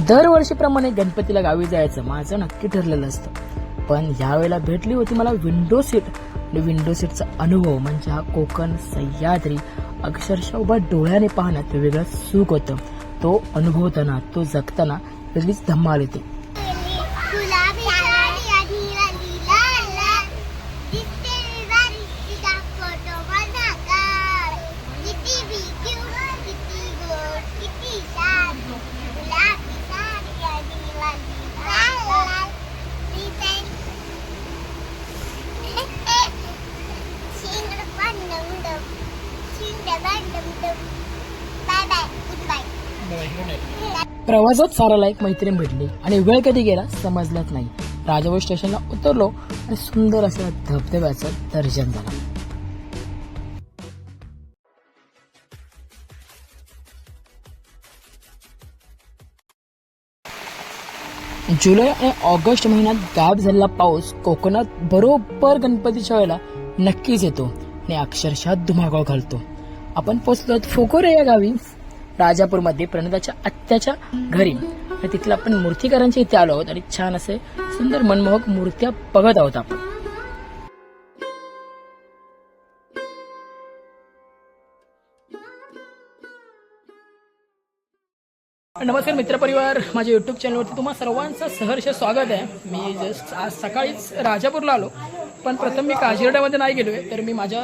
दरवर्षीप्रमाणे गणपतीला गावी जायचं माझं नक्की ठरलेलं असतं. पण यावेळेला भेटली होती मला विंडो सीट आणि विंडो सीटचा अनुभव म्हणजे हा कोकण सह्याद्री अक्षरशः उभा डोळ्याने पाहण्यात वेगळं सुख होतं. तो अनुभवताना तो जगताना वेगळीच धम्माल येते प्रवासात साराला एक मैत्रीण भेटली आणि वेळ कधी गेला समजलाच नाही. राजापूर स्टेशनला उतरलो आणि सुंदर असं धबधब्याचं दर्शन झालं. जुलै आणि ऑगस्ट महिन्यात गायब झालेला पाऊस कोकणात बरोबर गणपतीच्या वेळेला नक्कीच येतो आणि अक्षरशः धुमाकूळ घालतो. आपण पोचलो फोकोरे या गावी राजापूरमध्ये प्रणिताच्या आत्याच्या घरी. आणि तिथलं आपण मूर्तीकारांच्या इथे आलो आहोत आणि छान असे सुंदर मनमोहक मूर्त्या बघत आहोत आपण. नमस्कार मित्रपरिवार माझ्या युट्यूब चॅनलवरती तुम्हा सर्वांचं सहर्ष स्वागत आहे. मी जस्ट आज सकाळीच राजापूरला आलो पण प्रथम मी काजिरड्यामध्ये नाही गेलोय तर मी माझ्या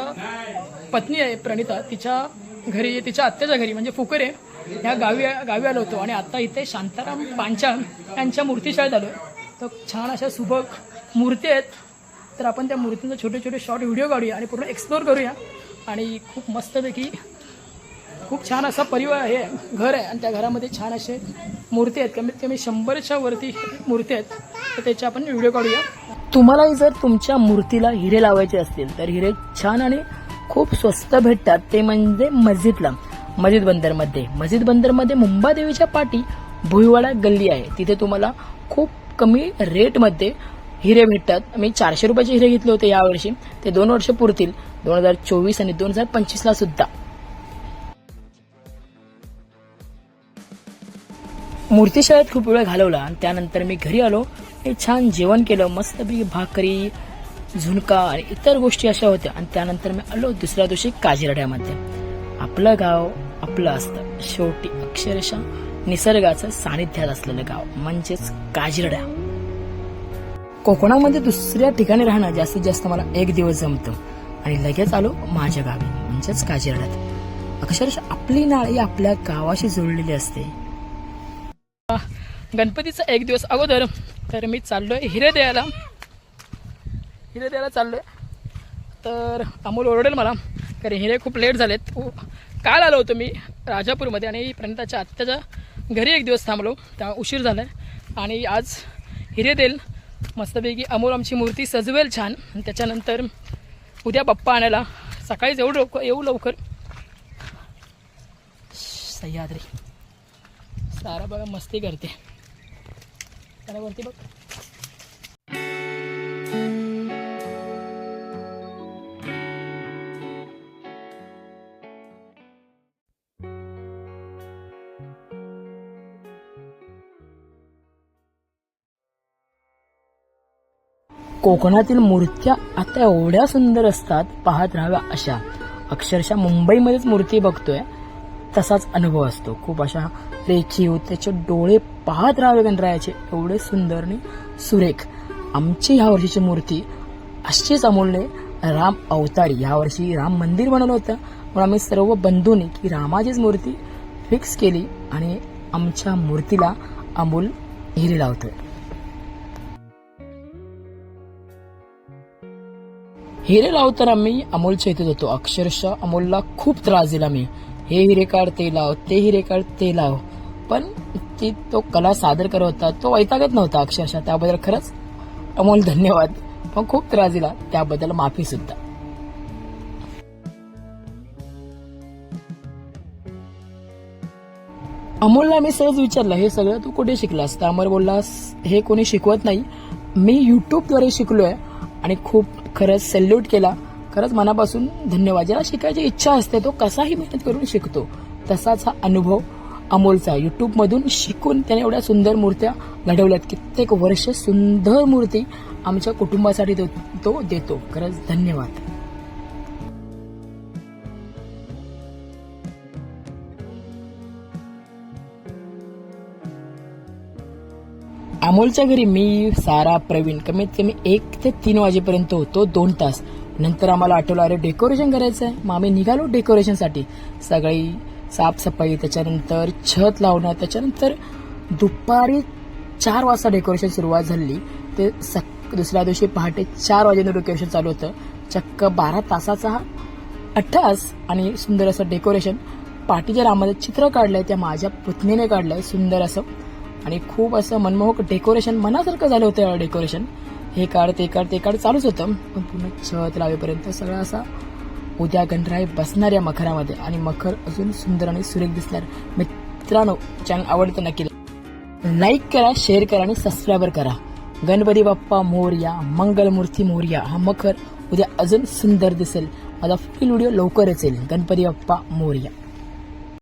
पत्नी आहे प्रणिता तिच्या घरी तिच्या आत्याच्या घरी म्हणजे फुकरे ह्या गावी गावी आलो होतो. आणि आता इथे शांताराम पांचाळ यांच्या मूर्तीशाळेत आलो तर छान अशा सुबक मूर्ती आहेत. तर आपण त्या मूर्तींचे छोटे छोटे शॉर्ट व्हिडिओ काढूया आणि पूर्ण एक्सप्लोर करूया. आणि खूप मस्तपैकी खूप छान असा परिवार हे आहे, घर आहे. आणि त्या घरामध्ये छान असे मूर्ती आहेत. कमीत कमी शंभरच्या वरती मूर्ती आहेत. तर त्याचे आपण व्हिडिओ काढूया. तुम्हालाही जर तुमच्या मूर्तीला हिरे लावायचे असतील तर हिरे छान आणि खूप स्वस्त भेटतात. ते म्हणजे मस्जिदला मस्जिद बंदरमध्ये मस्जिद बंदरमध्ये मुंबादेवीच्या पाठी भुईवाडा गल्ली आहे. तिथे तुम्हाला खूप कमी रेटमध्ये हिरे भेटतात. मी चारशे रुपयाचे हिरे घेतले होते यावर्षी. ते दोन वर्ष पुरतील. दोन हजार चोवीस आणि दोन हजार पंचवीसला सुद्धा. मूर्तीशाळेत खूप वेळ घालवला आणि त्यानंतर मी घरी आलो. आणि छान जेवण केलं. मस्तपैकी भाकरी झुणका आणि इतर गोष्टी अशा होत्या. आणि त्यानंतर मी आलो दुसऱ्या दिवशी काजिरड्यामध्ये. आपलं गाव आपलं असतं. शेवटी अक्षरशः निसर्गाचं सानिध्यात असलेलं गाव म्हणजेच काजिरड्या. कोकणामध्ये दुसऱ्या ठिकाणी राहणं जास्तीत जास्त मला एक दिवस जमतं. आणि लगेच आलो माझ्या गावी म्हणजेच काजिरड्यात. अक्षरशः आपली नाळी आपल्या गावाशी जोडलेली असते. गणपतीचा एक दिवस अगोदर तर मी चाललोय हिरे द्यायला हिरे द्यायला आहे तर अमोल ओरडेल मला कारण हिरे खूप लेट झालेत. काल आलो होतो मी राजापूरमध्ये आणि प्रणिताच्या आत्याच्या घरी एक दिवस थांबलो. त्या उशीर झाला आणि आज हिरे देईल. मस्तपैकी अमोल आमची मूर्ती सजवेल छान. त्याच्यानंतर उद्या बाप्पा आणायला. सकाळीच एवढं लवकर येऊ लवकर. सह्याद्री. सारा बघा मस्ती करते. त्याला वरती बघ. कोकणातील मूर्त्या आता एवढ्या सुंदर असतात पाहत राहाव्या अशा. अक्षरशः मुंबईमध्येच मूर्ती बघतोय तसाच अनुभव असतो. खूप अशा रेखीव त्याचे डोळे पाहत राहावे गणरायाचे एवढे सुंदर आणि सुरेख. आमची ह्या वर्षीची मूर्ती अशीच अमोलने राम अवतारी. ह्या वर्षी राम मंदिर बनवलं होतं. म्हणून आम्ही सर्व बंधूंनी की रामाचीच मूर्ती फिक्स केली आणि आमच्या मूर्तीला अमूल हिरी लावतोय. हिरे लावताना मी अमोलच्या इथेच होतो. अक्षरशः अमोलला खूप त्रास दिला मी. हे हिरे काढ ते लाव ते हिरे काढ ते लाव. पण ती तो कला सादर करत होता तो वैतागत नव्हता अक्षरशः. त्याबद्दल खरंच अमोल धन्यवाद. पण खूप त्रास दिला. त्याबद्दल माफी सुद्धा. अमोलला मी सहज विचारलं हे सगळं तू कुठे शिकलास? तर अमर बोललास हे कोणी शिकवत नाही. मी युट्यूबद्वारे शिकलोय. आणि खूप खरंच सेल्यूट केला. खरंच मनापासून धन्यवाद. ज्याला शिकायची इच्छा असते तो कसाही मेहनत करून शिकतो. तसाच हा अनुभव अमोलचा यूट्यूबमधून शिकून त्याने एवढ्या सुंदर मूर्त्या घडवल्यात. कित्येक वर्ष सुंदर मूर्ती आमच्या कुटुंबासाठी तो तो देतो. खरंच धन्यवाद. अमोलच्या घरी मी सारा प्रवीण कमीत कमी एक ते तीन वाजेपर्यंत होतो दोन तास. नंतर आम्हाला आठवलं अरे डेकोरेशन करायचं आहे मग आम्ही निघालो डेकोरेशनसाठी सगळी साफसफाई त्याच्यानंतर छत लावणं त्याच्यानंतर दुपारी चार वाजता डेकोरेशन सुरुवात झाली. ते सक दुसऱ्या दिवशी पहाटे चार वाजेनं डेकोरेशन चालू होतं. चक्क बारा तासाचा हा अठ्ठास आणि सुंदर असं डेकोरेशन पाठीच्या रामाचं चित्र काढलंय त्या माझ्या पुतणीने काढलंय सुंदर असं. आणि खूप असं मनमोहक डेकोरेशन मनासारखं झालं होतं डेकोरेशन. हे काढ ते काढ ते काढ चालूच होतं. पण पूर्ण छत लावेपर्यंत सगळं असा उद्या गणराय बसणार या मखरामध्ये. आणि मखर अजून सुंदर आणि सुरेख दिसणार. मित्रांनो चॅनल आवडतं नक्की लाईक करा शेअर करा आणि सबस्क्राईबर करा. गणपती बाप्पा मोरया मंगलमूर्ती मोरया हा मखर उद्या अजून सुंदर दिसेल. माझा फुल व्हिडिओ लवकर येईल गणपती बाप्पा मोरया.